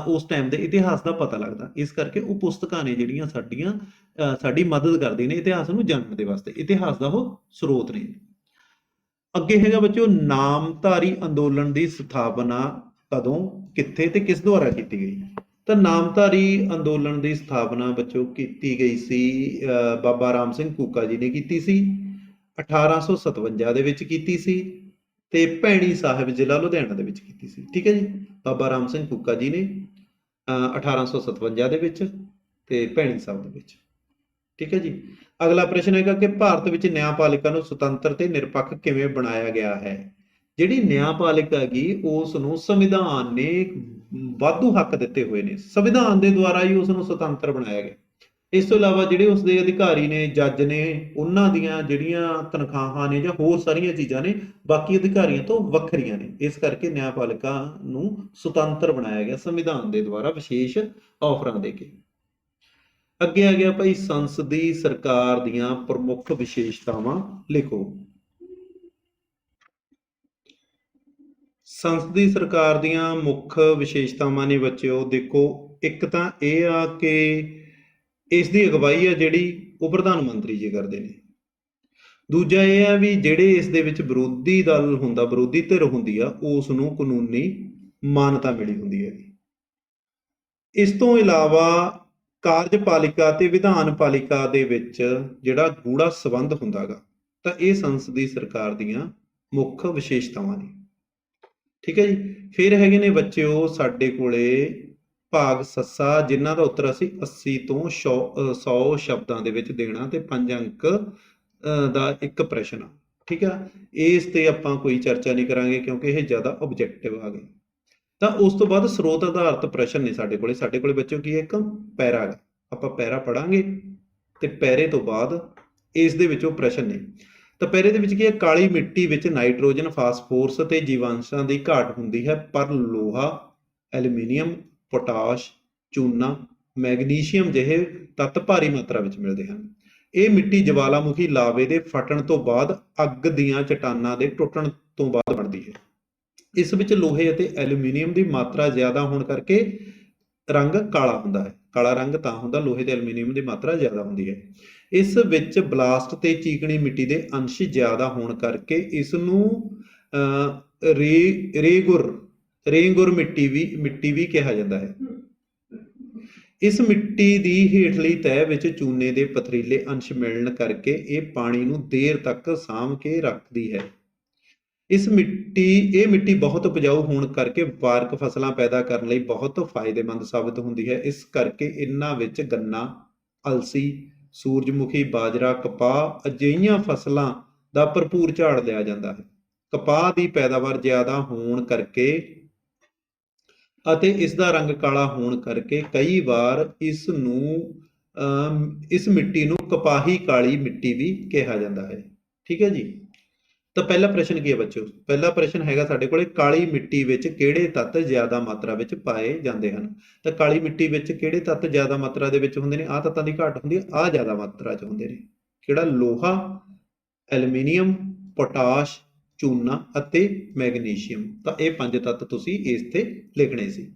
ਉਸ ਟਾਈਮ ਦੇ ਇਤਿਹਾਸ ਦਾ ਪਤਾ ਲੱਗਦਾ। ਇਸ ਕਰਕੇ ਉਹ ਪੁਸਤਕਾਂ ਨੇ ਜਿਹੜੀਆਂ ਸਾਡੀਆਂ ਸਾਡੀ ਮਦਦ ਕਰਦੀਆਂ ਨੇ ਇਤਿਹਾਸ ਨੂੰ ਜਾਣਨ ਦੇ ਵਾਸਤੇ। ਇਤਿਹਾਸ ਦਾ ਉਹ ਸਰੋਤ ਨੇ। ਅੱਗੇ ਹੈਗਾ ਬੱਚਿਓ, ਨਾਮਧਾਰੀ ਅੰਦੋਲਨ ਦੀ ਸਥਾਪਨਾ ਕਦੋਂ, ਕਿੱਥੇ ਤੇ ਕਿਸ ਦੁਆਰਾ ਕੀਤੀ ਗਈ? ਤਾਂ ਨਾਮਧਾਰੀ ਅੰਦੋਲਨ ਦੀ ਸਥਾਪਨਾ ਬੱਚਿਓ ਕੀਤੀ ਗਈ ਸੀ ਬਾਬਾ ਰਾਮ ਸਿੰਘ ਕੂਕਾ ਜੀ ਨੇ ਕੀਤੀ ਸੀ 1857 ਦੇ ਵਿੱਚ ਕੀਤੀ ਸੀ ਤੇ ਭੈਣੀ ਸਾਹਿਬ ਜ਼ਿਲ੍ਹਾ ਲੁਧਿਆਣਾ ਦੇ ਵਿੱਚ ਕੀਤੀ ਸੀ ਠੀਕ ਹੈ ਜੀ? ਬਾਬਾ ਰਾਮ ਸਿੰਘ ਕੂਕਾ ਜੀ ਨੇ ਅ, 1857 ਦੇ ਵਿੱਚ ਤੇ ਭੈਣੀ ਸਾਹਿਬ ਦੇ ਵਿੱਚ ਠੀਕ ਹੈ ਜੀ? ਅਗਲਾ ਪ੍ਰਸ਼ਨ ਹੈਗਾ ਕਿ ਭਾਰਤ ਵਿੱਚ ਨਿਆਂਪਾਲਿਕਾ ਨੂੰ ਸੁਤੰਤਰ ਤੇ ਨਿਰਪੱਖ ਕਿਵੇਂ ਬਣਾਇਆ ਗਿਆ ਹੈ? ਜਿਹੜੀ ਨਿਆਂਪਾਲਿਕਾ ਹੈਗੀ ਉਸ ਨੂੰ ਸੰਵਿਧਾਨ ਨੇ ਵਾਧੂ ਹੱਕ ਦਿੱਤੇ ਹੋਏ ਨੇ। ਸੰਵਿਧਾਨ ਦੇ ਦੁਆਰਾ ਹੀ ਉਸ ਨੂੰ ਸੁਤੰਤਰ ਬਣਾਇਆ ਗਿਆ। ਇਸ ਤੋਂ ਇਲਾਵਾ ਜਿਹੜੇ ਉਸ ਦੇ ਅਧਿਕਾਰੀ ਨੇ, ਜੱਜ ਨੇ, ਉਹਨਾਂ ਦੀਆਂ ਜਿਹੜੀਆਂ ਤਨਖਾਹਾਂ ਨੇ ਜਾਂ ਹੋਰ ਸਾਰੀਆਂ ਚੀਜ਼ਾਂ ਨੇ, ਬਾਕੀ ਅਧਿਕਾਰੀਆਂ ਤੋਂ ਵੱਖਰੀਆਂ ਨੇ। ਇਸ ਕਰਕੇ ਨਿਆਂਪਾਲਿਕਾ ਨੂੰ ਸੁਤੰਤਰ ਬਣਾਇਆ ਗਿਆ ਸੰਵਿਧਾਨ ਦੇ ਦੁਆਰਾ ਵਿਸ਼ੇਸ਼ ਆਫਰਾਂ ਦੇ ਕੇ। ਅੱਗੇ ਆ ਗਿਆ ਭਾਈ, ਸੰਸਦੀ ਸਰਕਾਰ ਦੀਆਂ ਪ੍ਰਮੁੱਖ ਵਿਸ਼ੇਸ਼ਤਾਵਾਂ ਲਿਖੋ। ਸੰਸਦੀ ਸਰਕਾਰ ਦੀਆਂ ਮੁੱਖ ਵਿਸ਼ੇਸ਼ਤਾਵਾਂ ਨੇ ਬੱਚਿਓ, ਦੇਖੋ, ਇੱਕ ਤਾਂ ਇਹ ਆ ਕਿ ਇਸ ਦੀ ਅਗਵਾਈ ਆ ਜਿਹੜੀ ਉਹ ਪ੍ਰਧਾਨ ਮੰਤਰੀ ਜੀ ਕਰਦੇ ਨੇ। ਦੂਜਾ ਇਹ ਆ ਵੀ ਜਿਹੜੇ ਇਸ ਦੇ ਵਿੱਚ ਵਿਰੋਧੀ ਦਲ ਹੁੰਦਾ, ਵਿਰੋਧੀ ਧਿਰ ਹੁੰਦੀ ਆ, ਉਸ ਨੂੰ ਕਾਨੂੰਨੀ ਮਾਨਤਾ ਮਿਲੀ ਹੁੰਦੀ ਹੈ ਇਸ ਤੋਂ ਇਲਾਵਾ ਕਾਰਜਪਾਲਿਕਾ ਤੇ ਵਿਧਾਨ ਪਾਲਿਕਾ ਦੇ ਵਿੱਚ ਜਿਹੜਾ ਗੂੜਾ ਸਬੰਧ ਹੁੰਦਾਗਾ, ਤਾਂ ਇਹ ਸੰਸਦੀ ਸਰਕਾਰ ਦੀਆਂ ਮੁੱਖ ਵਿਸ਼ੇਸ਼ਤਾਵਾਂ ਨੇ। ਠੀਕ ਹੈ ਜੀ? ਫਿਰ ਹੈਗੇ ਨੇ ਬੱਚਿਓ ਸਾਡੇ ਕੋਲੇ ਭਾਗ ਸੱਸਾ, ਜਿਨ੍ਹਾਂ ਦਾ ਉੱਤਰ ਅਸੀਂ 80 ਤੋਂ 100 ਸ਼ਬਦਾਂ ਦੇ ਵਿੱਚ ਦੇਣਾ ਤੇ ਪੰਜ ਅੰਕ ਦਾ ਇੱਕ ਪ੍ਰਸ਼ਨ ਆ। ਠੀਕ ਆ? ਇਸ ਤੇ ਆਪਾਂ ਕੋਈ ਚਰਚਾ ਨਹੀਂ ਕਰਾਂਗੇ ਕਿਉਂਕਿ ਇਹ ਜ਼ਿਆਦਾ ਆਬਜੈਕਟਿਵ ਆ ਗਏ। ਤਾਂ ਉਸ ਤੋਂ ਬਾਅਦ ਸਰੋਤ ਆਧਾਰਿਤ ਪ੍ਰਸ਼ਨ ਨੇ ਸਾਡੇ ਕੋਲੇ। ਸਾਡੇ ਕੋਲੇ ਬੱਚਿਓ ਕੀ ਹੈ? ਇੱਕ ਪੈਰਾ ਆਪਾਂ ਪੈਰਾ ਪੜਾਂਗੇ ਤੇ ਪੈਰੇ ਤੋਂ ਬਾਅਦ ਇਸ ਦੇ ਵਿੱਚੋਂ ਪ੍ਰਸ਼ਨ ਨੇ। ਤਾਂ ਦੇ ਵਿੱਚ ਕੀ ਹੈ? ਕਾਲੀ ਮਿੱਟੀ ਵਿੱਚ ਨਾਈਟ੍ਰੋਜਨ, ਫਾਸਫੋਰਸ ਅਤੇ ਜੀਵਾਂਸ਼ਾਂ ਦੀ ਘਾਟ ਹੁੰਦੀ ਹੈ। ਪਰ ਲੋਹਾ, ਐਲੂਮੀਨੀਅਮ, ਪੋਟਾਸ਼, ਚੂਨਾ, ਮੈਗਨੀਸ਼ੀਅਮ ਜਿਹੇ ਤੱਤ ਭਾਰੀ ਮਾਤਰਾ ਵਿੱਚ ਮਿਲਦੇ ਹਨ। ਇਹ ਮਿੱਟੀ ਜਵਾਲਾਮੁਖੀ ਲਾਵੇ ਦੇ ਫਟਣ ਤੋਂ ਬਾਅਦ ਅੱਗ ਦੀਆਂ ਚਟਾਨਾਂ ਦੇ ਟੁੱਟਣ ਤੋਂ ਬਾਅਦ ਬਣਦੀ ਹੈ। ਇਸ ਵਿੱਚ ਲੋਹੇ ਅਤੇ ਐਲੂਮੀਨੀਅਮ ਦੀ ਮਾਤਰਾ ਜ਼ਿਆਦਾ ਹੋਣ ਕਰਕੇ ਰੰਗ ਕਾਲਾ ਹੁੰਦਾ ਹੈ। ਕਾਲਾ ਰੰਗ ਤਾਂ ਹੁੰਦਾ, ਲੋਹੇ ਤੇ ਐਲੂਮੀਨੀਅਮ ਦੀ ਮਾਤਰਾ ਜ਼ਿਆਦਾ ਹੁੰਦੀ ਹੈ। ਇਸ ਵਿੱਚ ਬਲਾਸਟ ਤੇ ਚੀਕਣੀ ਮਿੱਟੀ ਦੇ ਅੰਸ਼ ਜ਼ਿਆਦਾ ਹੋਣ ਕਰਕੇ ਇਸ ਨੂੰ ਅਹ, ਰੇ ਰੇਗੁਰ ਰੇਗੁਰ ਮਿੱਟੀ ਵੀ ਮਿੱਟੀ ਵੀ ਕਿਹਾ ਜਾਂਦਾ ਹੈ। ਇਸ ਮਿੱਟੀ ਦੀ ਹੇਠਲੀ ਤਹਿ ਵਿੱਚ ਚੂਨੇ ਦੇ ਪਥਰੀਲੇ ਅੰਸ਼ ਮਿਲਣ ਕਰਕੇ ਇਹ ਪਾਣੀ ਨੂੰ ਦੇਰ ਤੱਕ ਸਾਂਭ ਕੇ ਰੱਖਦੀ ਹੈ। ਇਸ ਮਿੱਟੀ ਇਹ ਮਿੱਟੀ ਬਹੁਤ ਉਪਜਾਊ ਹੋਣ ਕਰਕੇ ਵਾਰਕ ਫਸਲਾਂ ਪੈਦਾ ਕਰਨ ਲਈ ਬਹੁਤ ਫਾਇਦੇਮੰਦ ਸਾਬਤ ਹੁੰਦੀ ਹੈ। ਇਸ ਕਰਕੇ ਇਹਨਾਂ ਵਿੱਚ ਗੰਨਾ ਅਲਸੀ ਸੂਰਜਮੁਖੀ ਬਾਜਰਾ, ਕਪਾਹ ਅਜਿਹੀਆਂ ਫਸਲਾਂ ਦਾ ਭਰਪੂਰ ਝਾੜ ਲਿਆ ਜਾਂਦਾ ਹੈ। ਕਪਾਹ ਦੀ ਪੈਦਾਵਾਰ ਜ਼ਿਆਦਾ ਹੋਣ ਕਰਕੇ ਅਤੇ ਇਸ ਦਾ ਰੰਗ ਕਾਲਾ ਹੋਣ ਕਰਕੇ ਕਈ ਵਾਰ ਇਸ ਨੂੰ ਇਸ ਮਿੱਟੀ ਨੂੰ ਕਪਾਹੀ ਕਾਲੀ ਮਿੱਟੀ ਵੀ ਕਿਹਾ ਜਾਂਦਾ ਹੈ। ਠੀਕ ਹੈ ਜੀ? ਤਾਂ ਪਹਿਲਾ ਪ੍ਰਸ਼ਨ ਕੀ ਹੈ ਬੱਚਿਓ? ਪਹਿਲਾ ਪ੍ਰਸ਼ਨ ਹੈਗਾ ਸਾਡੇ ਕੋਲੇ, ਕਾਲੀ ਮਿੱਟੀ ਵਿੱਚ ਕਿਹੜੇ ਤੱਤ ਜ਼ਿਆਦਾ ਮਾਤਰਾ ਵਿੱਚ ਪਾਏ ਜਾਂਦੇ ਹਨ? ਤਾਂ ਕਾਲੀ ਮਿੱਟੀ ਵਿੱਚ ਕਿਹੜੇ ਤੱਤ ਜ਼ਿਆਦਾ ਮਾਤਰਾ ਦੇ ਵਿੱਚ ਹੁੰਦੇ ਨੇ? ਆਹ ਤੱਤਾਂ ਦੀ ਘਾਟ ਹੁੰਦੀ ਹੈ, ਆਹ ਜ਼ਿਆਦਾ ਮਾਤਰਾ 'ਚ ਹੁੰਦੇ ਨੇ। ਕਿਹੜਾ? ਲੋਹਾ, ਐਲੂਮੀਨੀਅਮ, ਪੋਟਾਸ਼ ਚੂਨਾ ਅਤੇ ਮੈਗਨੀਸ਼ੀਅਮ। ਤਾਂ ਇਹ ਪੰਜ ਤੱਤ ਤੁਸੀਂ ਇਸ ਤੇ ਲਿਖਣੇ ਸੀ।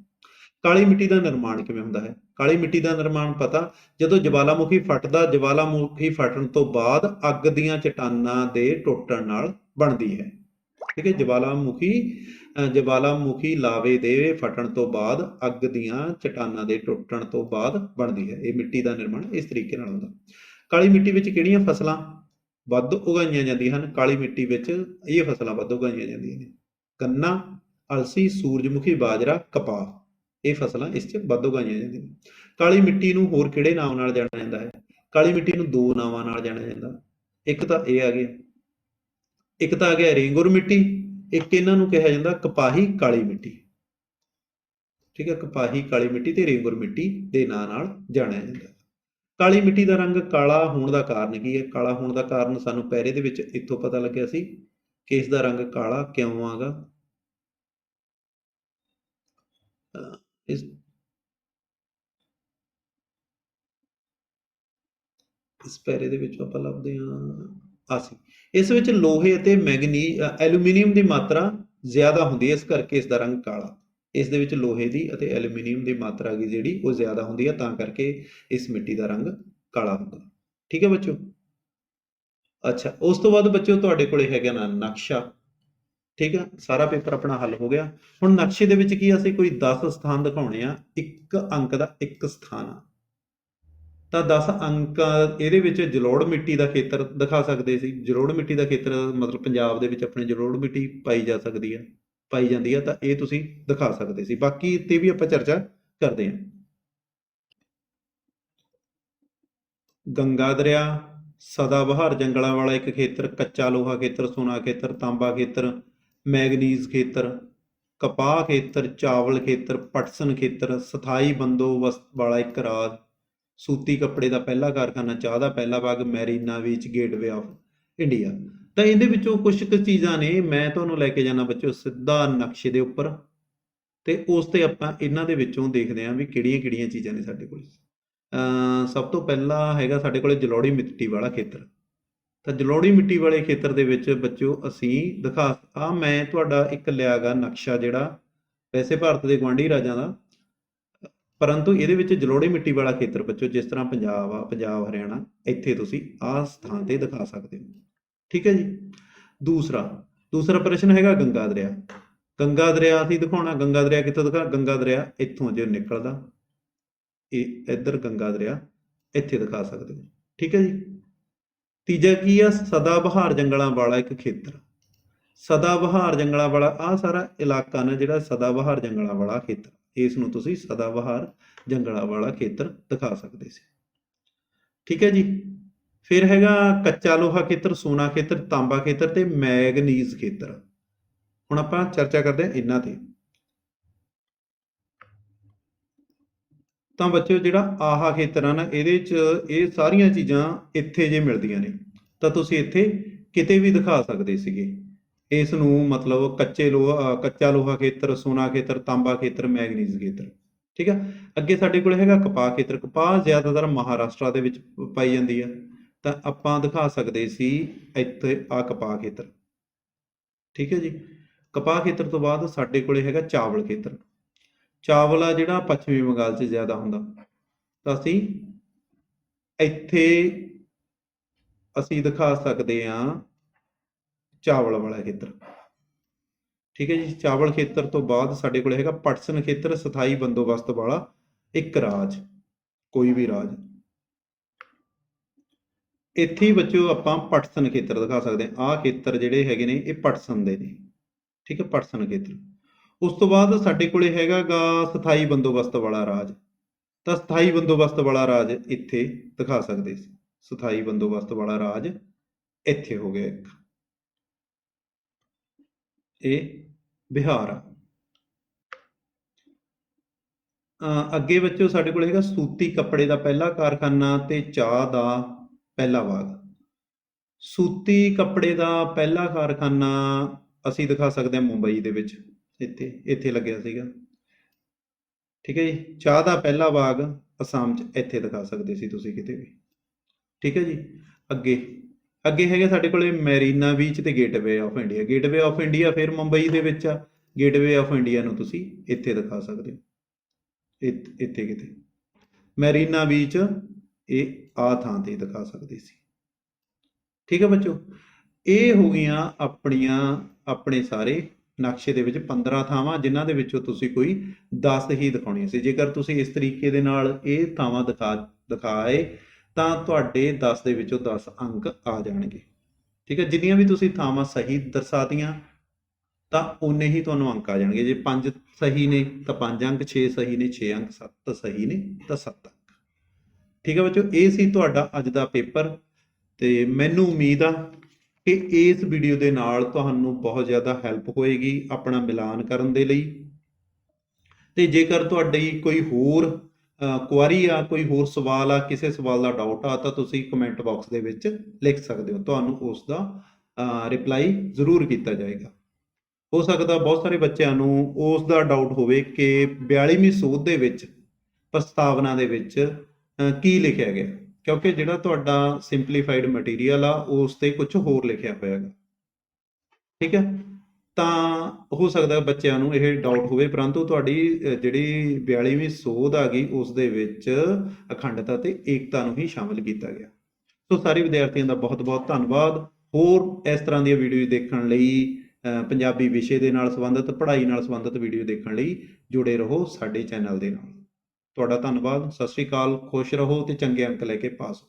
ਕਾਲੀ ਮਿੱਟੀ ਦਾ ਨਿਰਮਾਣ ਕਿਵੇਂ ਹੁੰਦਾ ਹੈ? ਕਾਲੀ ਮਿੱਟੀ ਦਾ ਨਿਰਮਾਣ ਪਤਾ, ਜਦੋਂ ਜਵਾਲਾਮੁਖੀ ਫਟਦਾ, ਜਵਾਲਾਮੁਖੀ ਫਟਣ ਤੋਂ ਬਾਅਦ ਅੱਗ ਦੀਆਂ ਚਟਾਨਾਂ ਦੇ ਟੁੱਟਣ ਨਾਲ ਬਣਦੀ ਹੈ। ਠੀਕ ਹੈ, ਜਵਾਲਾਮੁਖੀ ਜਵਾਲਾਮੁਖੀ ਲਾਵੇ ਦੇ ਫਟਣ ਤੋਂ ਬਾਅਦ, ਅੱਗ ਦੀਆਂ ਚਟਾਨਾਂ ਦੇ ਟੁੱਟਣ ਤੋਂ ਬਾਅਦ ਬਣਦੀ ਹੈ। ਇਹ ਮਿੱਟੀ ਦਾ ਨਿਰਮਾਣ ਇਸ ਤਰੀਕੇ ਨਾਲ ਹੁੰਦਾ। ਕਾਲੀ ਮਿੱਟੀ ਵਿੱਚ ਕਿਹੜੀਆਂ ਫਸਲਾਂ ਵੱਧ ਉਗਾਈਆਂ ਜਾਂਦੀਆਂ ਹਨ? ਕਾਲੀ ਮਿੱਟੀ ਵਿੱਚ ਇਹ ਫਸਲਾਂ ਵੱਧ ਉਗਾਈਆਂ ਜਾਂਦੀਆਂ ਨੇ। ਗੰਨਾ ਅਲਸੀ, ਸੂਰਜਮੁਖੀ, ਬਾਜਰਾ, ਕਪਾਹ, ਇਹ ਫਸਲਾਂ ਇਸ 'ਚ ਵੱਧ ਉਗਾਈਆਂ ਜਾਂਦੀਆਂ ਨੇ। ਕਾਲੀ ਮਿੱਟੀ ਨੂੰ ਹੋਰ ਕਿਹੜੇ ਨਾਮ ਨਾਲ ਜਾਣਿਆ ਜਾਂਦਾ ਹੈ? ਕਾਲੀ ਮਿੱਟੀ ਨੂੰ ਦੋ ਨਾਵਾਂ ਨਾਲ ਜਾਣਿਆ ਜਾਂਦਾ। ਇੱਕ ਤਾਂ ਇਹ ਆ ਗਿਆ। ਇੱਕ ਤਾਂ ਆ ਗਿਆ ਰੇਂਗੁਰ ਮਿੱਟੀ, ਇੱਕ ਇਹਨਾਂ ਨੂੰ ਕਿਹਾ ਜਾਂਦਾ ਕਪਾਹੀ ਕਾਲੀ ਮਿੱਟੀ। ਠੀਕ ਹੈ, ਕਪਾਹੀ ਕਾਲੀ ਮਿੱਟੀ ਤੇ ਰੇਂਗੁਰ ਮਿੱਟੀ ਦੇ ਨਾਂ ਨਾਲ ਜਾਣਿਆ ਜਾਂਦਾ। ਕਾਲੀ ਮਿੱਟੀ ਦਾ ਰੰਗ ਕਾਲਾ ਹੋਣ ਦਾ ਕਾਰਨ ਕੀ ਹੈ? ਕਾਲਾ ਹੋਣ ਦਾ ਕਾਰਨ ਸਾਨੂੰ ਪੈਰੇ ਦੇ ਵਿੱਚ ਇੱਥੋਂ ਪਤਾ ਲੱਗਿਆ ਸੀ ਕਿ ਇਸ ਦਾ ਰੰਗ ਕਾਲਾ ਕਿਉਂ ਆਗਾ। ਅਹ ਇਸ ਇਸ ਪੈਰੇ ਦੇ ਵਿੱਚ ਆਪਾਂ ਲੱਭਦੇ ਹਾਂ ਆਸੀ ਇਸ ਵਿੱਚ ਲੋਹੇ ਅਤੇ ਮੈਗਨੀ ਅ, ਐਲੂਮੀਨੀਅਮ ਦੀ ਮਾਤਰਾ ਜ਼ਿਆਦਾ ਹੁੰਦੀ ਹੈ ਇਸ ਕਰਕੇ ਇਸ ਦਾ ਰੰਗ ਕਾਲਾ। ਇਸ ਦੇ ਵਿੱਚ ਲੋਹੇ ਦੀ ਅਤੇ ਐਲੂਮੀਨੀਅਮ ਦੀ ਮਾਤਰਾ ਕੀ ਜਿਹੜੀ ਉਹ ਜ਼ਿਆਦਾ ਹੁੰਦੀ ਹੈ ਤਾਂ ਕਰਕੇ ਇਸ ਮਿੱਟੀ ਦਾ ਰੰਗ ਕਾਲਾ ਹੁੰਦਾ। ਠੀਕ ਹੈ ਬੱਚਿਓ? ਅੱਛਾ ਉਸ ਤੋਂ ਬਾਅਦ ਬੱਚਿਓ ਤੁਹਾਡੇ ਕੋਲੇ ਹੈਗਾ ਨਾ ਨਕਸ਼ਾ। ਠੀਕ ਹੈ ਸਾਰਾ ਪੇਪਰ ਆਪਣਾ ਹੱਲ ਹੋ ਗਿਆ। ਹੁਣ ਨਕਸ਼ੇ ਦੇ ਵਿੱਚ ਕੀ ਅਸੀਂ ਕੋਈ 10 ਸਥਾਨ ਦਿਖਾਉਣੇ ਆ। ਇੱਕ ਅੰਕ ਦਾ ਇੱਕ ਸਥਾਨ ਆ। ਤਾਂ 10 ਅੰਕ ਇਹਦੇ ਵਿੱਚ ਜਲੋੜ ਮਿੱਟੀ ਦਾ ਖੇਤਰ ਦਿਖਾ ਸਕਦੇ ਸੀ। ਜਲੋੜ ਮਿੱਟੀ ਦਾ ਖੇਤਰ ਮਤਲਬ ਪੰਜਾਬ ਦੇ ਵਿੱਚ ਆਪਣੇ ਜਲੋੜ ਮਿੱਟੀ ਪਾਈ ਜਾ ਸਕਦੀ ਹੈ, ਪਾਈ ਜਾਂਦੀ ਹੈ ਤਾਂ ਇਹ ਤੁਸੀਂ ਦਿਖਾ ਸਕਦੇ ਸੀ। ਬਾਕੀ ਤੇ ਵੀ ਆਪਾਂ ਚਰਚਾ ਕਰਦੇ ਹਾਂ। ਗੰਗਾ ਦਰਿਆ ਸਦਾ ਬਹਾਰ ਜੰਗਲਾਂ ਵਾਲਾ ਇੱਕ ਖੇਤਰ, ਕੱਚਾ ਲੋਹਾ ਖੇਤਰ, ਸੋਨਾ ਖੇਤਰ, ਤਾਂਬਾ ਖੇਤਰ, ਮੈਗਨੀਜ਼ ਖੇਤਰ, ਕਪਾਹ ਖੇਤਰ, ਚਾਵਲ ਖੇਤਰ, ਪਟਸਨ ਖੇਤਰ, ਸਥਾਈ ਬੰਦੋਬਸਤ ਵਾਲਾ ਇੱਕ ਰਾਜ। ਸੂਤੀ ਕੱਪੜੇ ਦਾ ਪਹਿਲਾ ਕਾਰਖਾਨਾ, ਚਾਹ ਦਾ ਪਹਿਲਾ ਬਾਗ, ਮੈਰੀਨਾ ਵਿੱਚ ਗੇਟਵੇ ਆਫ ਇੰਡੀਆ ਤਾਂ ਇਹਦੇ ਵਿੱਚੋਂ ਕੁਝ ਕੁ ਚੀਜ਼ਾਂ ਨੇ, ਮੈਂ ਤੁਹਾਨੂੰ ਲੈ ਕੇ ਜਾਣਾ ਬੱਚੋ ਸਿੱਧਾ ਨਕਸ਼ੇ ਦੇ ਉੱਪਰ। ਤੇ ਉਸ ਤੇ ਆਪਾਂ ਇਹਨਾਂ ਦੇ ਵਿੱਚੋਂ ਦੇਖਦੇ ਹਾਂ ਵੀ ਕਿਹੜੀਆਂ ਕਿਹੜੀਆਂ ਚੀਜ਼ਾਂ ਨੇ ਸਾਡੇ ਕੋਲ। ਸਭ ਤੋਂ ਪਹਿਲਾਂ ਹੈਗਾ ਸਾਡੇ ਕੋਲ ਜਲੋੜੀ ਮਿੱਟੀ ਵਾਲਾ ਖੇਤਰ। ਤਾਂ ਜਲੋੜੀ ਮਿੱਟੀ ਵਾਲੇ ਖੇਤਰ ਦੇ ਵਿੱਚ ਬੱਚਿਓ ਅਸੀਂ ਦਿਖਾ ਆ ਮੈਂ ਤੁਹਾਡਾ ਇੱਕ ਲਿਆਗਾ ਨਕਸ਼ਾ ਜਿਹੜਾ, ਵੈਸੇ ਭਾਰਤ ਦੇ ਗਵਾਂਢੀ ਰਾਜਾਂ ਦਾ। ਪਰੰਤੂ ਇਹਦੇ ਵਿੱਚ ਜਲੋੜੀ ਮਿੱਟੀ ਵਾਲਾ ਖੇਤਰ ਬੱਚੋ, ਜਿਸ ਤਰ੍ਹਾਂ ਪੰਜਾਬ ਆ, ਪੰਜਾਬ, ਹਰਿਆਣਾ, ਇੱਥੇ ਤੁਸੀਂ ਆਹ ਸਥਾਨ ਤੇ ਦਿਖਾ ਸਕਦੇ ਹੋ। ਠੀਕ ਹੈ ਜੀ? ਦੂਸਰਾ ਦੂਸਰਾ ਪ੍ਰਸ਼ਨ ਹੈਗਾ ਗੰਗਾ ਦਰਿਆ। ਗੰਗਾ ਦਰਿਆ ਅਸੀਂ ਦਿਖਾਉਣਾ, ਗੰਗਾ ਦਰਿਆ ਕਿੱਥੋਂ ਦਿਖਾ, ਗੰਗਾ ਦਰਿਆ ਇੱਥੋਂ ਜੇ ਨਿਕਲਦਾ, ਇਹ ਇੱਧਰ ਗੰਗਾ ਦਰਿਆ ਇੱਥੇ ਦਿਖਾ ਸਕਦੇ ਹੋ। ਠੀਕ ਹੈ ਜੀ? ਤੀਜਾ ਕੀ ਆ? ਸਦਾ ਬਹਾਰ ਜੰਗਲਾਂ ਵਾਲਾ ਇੱਕ ਖੇਤਰ। ਸਦਾ ਬਹਾਰ ਜੰਗਲਾਂ ਵਾਲਾ ਆ ਸਾਰਾ ਇਲਾਕਾ ਨਾ ਜਿਹੜਾ ਸਦਾ ਬਹਾਰ ਜੰਗਲਾਂ ਵਾਲਾ ਖੇਤਰ। ਇਸ ਨੂੰ ਤੁਸੀਂ ਸਦਾ ਬਹਾਰ ਜੰਗਲਾਂ ਵਾਲਾ ਖੇਤਰ ਦਿਖਾ ਸਕਦੇ ਸੀ। ਠੀਕ ਹੈ ਜੀ। ਫਿਰ ਹੈਗਾ ਕੱਚਾ ਲੋਹਾ ਖੇਤਰ, ਸੋਨਾ ਖੇਤਰ, ਤਾਂਬਾ ਖੇਤਰ ਤੇ ਮੈਗਨੀਜ਼ ਖੇਤਰ। ਹੁਣ ਆਪਾਂ ਚਰਚਾ ਕਰਦੇ ਹਾਂ ਇਹਨਾਂ ਤੇ। ਤਾਂ ਬੱਚਿਓ, ਜਿਹੜਾ ਆਹਾ ਖੇਤਰ ਆ ਨਾ, ਇਹਦੇ ਚ ਇਹ ਸਾਰੀਆਂ ਚੀਜ਼ਾਂ ਇੱਥੇ ਜੇ ਮਿਲਦੀਆਂ ਨੇ, ਤਾਂ ਤੁਸੀਂ ਇੱਥੇ ਕਿਤੇ ਵੀ ਦਿਖਾ ਸਕਦੇ ਸੀਗੇ। ਇਸ ਨੂੰ ਮਤਲਬ ਕੱਚੇ ਲੋਹਾ, ਕੱਚਾ ਲੋਹਾ ਖੇਤਰ, ਸੋਨਾ ਖੇਤਰ, ਤਾਂਬਾ ਖੇਤਰ, ਮੈਗਨੀਜ਼ ਖੇਤਰ, ਠੀਕ ਆ? ਅੱਗੇ ਸਾਡੇ ਕੋਲ ਹੈਗਾ ਕਪਾਹ ਖੇਤਰ। ਕਪਾਹ ਜ਼ਿਆਦਾਤਰ ਮਹਾਰਾਸ਼ਟਰ ਦੇ ਵਿੱਚ ਪਾਈ ਜਾਂਦੀ ਆ। ਤਾਂ ਆਪਾਂ ਦਿਖਾ ਸਕਦੇ ਸੀ ਇੱਥੇ ਆ ਕਪਾਹ ਖੇਤਰ। ਠੀਕ ਹੈ ਜੀ? ਕਪਾਹ ਖੇਤਰ ਤੋਂ ਬਾਅਦ ਸਾਡੇ ਕੋਲੇ ਹੈਗਾ ਚਾਵਲ ਖੇਤਰ। ਚਾਵਲ ਆ ਜਿਹੜਾ ਪੱਛਮੀ ਬੰਗਾਲ 'ਚ ਜ਼ਿਆਦਾ ਹੁੰਦਾ। ਤਾਂ ਅਸੀਂ ਇੱਥੇ, ਅਸੀਂ ਦਿਖਾ ਸਕਦੇ ਹਾਂ ਚਾਵਲ ਵਾਲਾ ਖੇਤਰ। ਠੀਕ ਹੈ ਜੀ, ਚਾਵਲ ਖੇਤਰ ਤੋਂ ਬਾਅਦ ਸਾਡੇ ਕੋਲ ਹੈਗਾ ਪਟਸਨ ਖੇਤਰ, ਸਥਾਈ ਬੰਦੋਬਸਤ ਵਾਲਾ ਇੱਕ ਰਾਜ, ਕੋਈ ਵੀ ਰਾਜ। ਇੱਥੇ ਹੀ ਬੱਚਿਓ ਆਪਾਂ ਪਟਸਨ ਖੇਤਰ ਦਿਖਾ ਸਕਦੇ ਹਾਂ। ਆਹ ਖੇਤਰ ਜਿਹੜੇ ਹੈਗੇ ਨੇ, ਇਹ ਪਟਸਨ ਦੇ ਨੇ। ਠੀਕ ਹੈ, ਪਟਸਨ ਖੇਤਰ। ਉਸ ਤੋਂ ਬਾਅਦ ਸਾਡੇ ਕੋਲੇ ਹੈਗਾਗਾ ਸਥਾਈ ਬੰਦੋਬਸਤ ਵਾਲਾ ਰਾਜ। ਤਾਂ ਸਥਾਈ ਬੰਦੋਬਸਤ ਵਾਲਾ ਰਾਜ ਇੱਥੇ ਦਿਖਾ ਸਕਦੇ ਸੀ। ਸਥਾਈ ਬੰਦੋਬਸਤ ਵਾਲਾ ਰਾਜ ਇੱਥੇ ਹੋ ਗਿਆ ਇੱਕ। ਇਹ ਬਿਹਾਰ। ਆ ਅੱਗੇ ਬੱਚੋ ਸਾਡੇ ਕੋਲ ਹੈਗਾ ਸੂਤੀ ਕੱਪੜੇ ਦਾ ਪਹਿਲਾ ਕਾਰਖਾਨਾ ਤੇ ਚਾਹ ਦਾ ਪਹਿਲਾ ਬਾਗ। ਸੂਤੀ ਕੱਪੜੇ ਦਾ ਪਹਿਲਾ ਕਾਰਖਾਨਾ ਅਸੀਂ ਦਿਖਾ ਸਕਦੇ ਹਾਂ ਮੁੰਬਈ ਦੇ ਵਿੱਚ। ਇੱਥੇ ਇੱਥੇ ਲੱਗਿਆ ਸੀਗਾ। ਠੀਕ ਹੈ ਜੀ? ਚਾਹ ਦਾ ਪਹਿਲਾ ਬਾਗ ਅਸਾਮ 'ਚ ਇੱਥੇ ਦਿਖਾ ਸਕਦੇ ਸੀ ਤੁਸੀਂ ਕਿਤੇ ਵੀ। ਠੀਕ ਹੈ ਜੀ? ਅੱਗੇ। ਅੱਗੇ ਹੈਗੇ ਸਾਡੇ ਕੋਲੇ ਮੈਰੀਨਾ ਬੀਚ ਤੇ Gateway of India. Gateway of India ਫਿਰ ਮੁੰਬਈ ਦੇ ਵਿੱਚ ਆ। ਗੇਟਵੇ ਆਫ ਇੰਡੀਆ ਨੂੰ ਤੁਸੀਂ ਇੱਥੇ ਦਿਖਾ ਸਕਦੇ ਹੋ। ਇੱਥੇ ਕਿਤੇ। ਮੈਰੀਨਾ ਬੀਚ ਇਹ ਆ ਥਾਂ ਤੇ ਦਿਖਾ ਸਕਦੇ ਸੀ। ਠੀਕ ਹੈ ਬੱਚੋ? ਇਹ ਹੋ ਗਈਆਂ ਆਪਣੀਆਂ, ਆਪਣੇ ਸਾਰੇ ਨਕਸ਼ੇ ਦੇ ਵਿੱਚ 15 ਥਾਵਾਂ, ਜਿਨ੍ਹਾਂ ਦੇ ਵਿੱਚੋਂ ਤੁਸੀਂ ਕੋਈ 10 ਹੀ ਦਿਖਾਉਣੀਆਂ ਸੀ। ਜੇਕਰ ਤੁਸੀਂ ਇਸ ਤਰੀਕੇ ਦੇ ਨਾਲ ਇਹ ਥਾਵਾਂ ਦਿਖਾ, ਦਿਖਾਏ ਤਾਂ ਤੁਹਾਡੇ 10 ਦੇ ਵਿੱਚੋਂ 10 ਅੰਕ ਆ ਜਾਣਗੇ। ਠੀਕ ਹੈ, ਜਿੰਨੀਆਂ ਵੀ ਤੁਸੀਂ ਥਾਵਾਂ ਸਹੀ ਦਰਸਾਤੀਆਂ, ਤਾਂ ਉਨੇ ਹੀ ਤੁਹਾਨੂੰ ਅੰਕ ਆ ਜਾਣਗੇ। ਜੇ 5 ਸਹੀ ਨੇ, ਤਾਂ 5 ਅੰਕ 6 ਸਹੀ ਨੇ 6 ਅੰਕ 7 ਸਹੀ ਨੇ, ਤਾਂ 7 ਅੰਕ। ਠੀਕ ਹੈ ਬੱਚੋ ਇਹ ਸੀ ਤੁਹਾਡਾ ਅੱਜ ਦਾ ਪੇਪਰ। ਤੇ ਮੈਨੂੰ ਉਮੀਦ ਆ ਕਿ ਇਸ ਵੀਡੀਓ ਦੇ ਨਾਲ ਤੁਹਾਨੂੰ ਬਹੁਤ ਜ਼ਿਆਦਾ ਹੈਲਪ ਹੋਏਗੀ ਆਪਣਾ ਮਿਲਾਨ ਕਰਨ ਦੇ ਲਈ। ਤੇ ਜੇਕਰ ਤੁਹਾਡੀ ਕੋਈ ਹੋਰ ਕੁਆਰੀ ਆ, ਕੋਈ ਹੋਰ ਸਵਾਲ ਆ, ਕਿਸੇ ਸਵਾਲ ਦਾ ਡਾਊਟ ਆ, ਤਾਂ ਤੁਸੀਂ ਕਮੈਂਟ ਬਾਕਸ ਦੇ ਵਿੱਚ ਲਿਖ ਸਕਦੇ ਹੋ। ਤੁਹਾਨੂੰ ਉਸ ਦਾ ਰਿਪਲਾਈ ਜ਼ਰੂਰ ਕੀਤਾ ਜਾਏਗਾ। ਹੋ ਸਕਦਾ ਬਹੁਤ ਸਾਰੇ ਬੱਚਿਆਂ ਨੂੰ ਉਸ ਦਾ ਡਾਊਟ ਹੋਵੇ ਕਿ 42ਵੀਂ ਸੋਧ ਦੇ ਵਿੱਚ, ਪ੍ਰਸਤਾਵਨਾ ਦੇ ਵਿੱਚ ਕੀ ਲਿਖਿਆ ਗਿਆ। ਕਿਉਂਕਿ ਜਿਹੜਾ ਤੁਹਾਡਾ ਸਿੰਪਲੀਫਾਈਡ ਮਟੀਰੀਅਲ ਆ, ਉਸ ਤੇ ਕੁਝ ਹੋਰ ਲਿਖਿਆ ਹੋਇਆ ਹੈਗਾ। ਠੀਕ ਹੈ? ਤਾਂ ਹੋ ਸਕਦਾ ਬੱਚਿਆਂ ਨੂੰ ਇਹ ਡਾਊਟ ਹੋਵੇ, ਪਰੰਤੂ ਤੁਹਾਡੀ ਜਿਹੜੀ 42ਵੀਂ ਸੋਧ ਆ ਗਈ, ਉਸ ਦੇ ਵਿੱਚ ਅਖੰਡਤਾ ਤੇ ਏਕਤਾ ਨੂੰ ਹੀ ਸ਼ਾਮਿਲ ਕੀਤਾ ਗਿਆ। ਸੋ ਸਾਰੇ ਵਿਦਿਆਰਥੀਆਂ ਦਾ ਬਹੁਤ ਬਹੁਤ ਧੰਨਵਾਦ। ਹੋਰ ਇਸ ਤਰ੍ਹਾਂ ਦੀਆਂ ਵੀਡੀਓ ਦੇਖਣ ਲਈ ਪੰਜਾਬੀ ਵਿਸ਼ੇ ਦੇ ਨਾਲ ਸੰਬੰਧਿਤ, ਪੜ੍ਹਾਈ ਨਾਲ ਸੰਬੰਧਿਤ ਵੀਡੀਓ ਦੇਖਣ ਲਈ ਜੁੜੇ ਰਹੋ ਸਾਡੇ ਚੈਨਲ ਦੇ ਨਾਲ। ਤੁਹਾਡਾ ਧੰਨਵਾਦ। ਸਤਿ ਸ਼੍ਰੀ ਅਕਾਲ। ਖੁਸ਼ ਰਹੋ ਤੇ ਚੰਗੇ ਅੰਕ ਲੈ ਕੇ ਪਾਸ ਹੋ।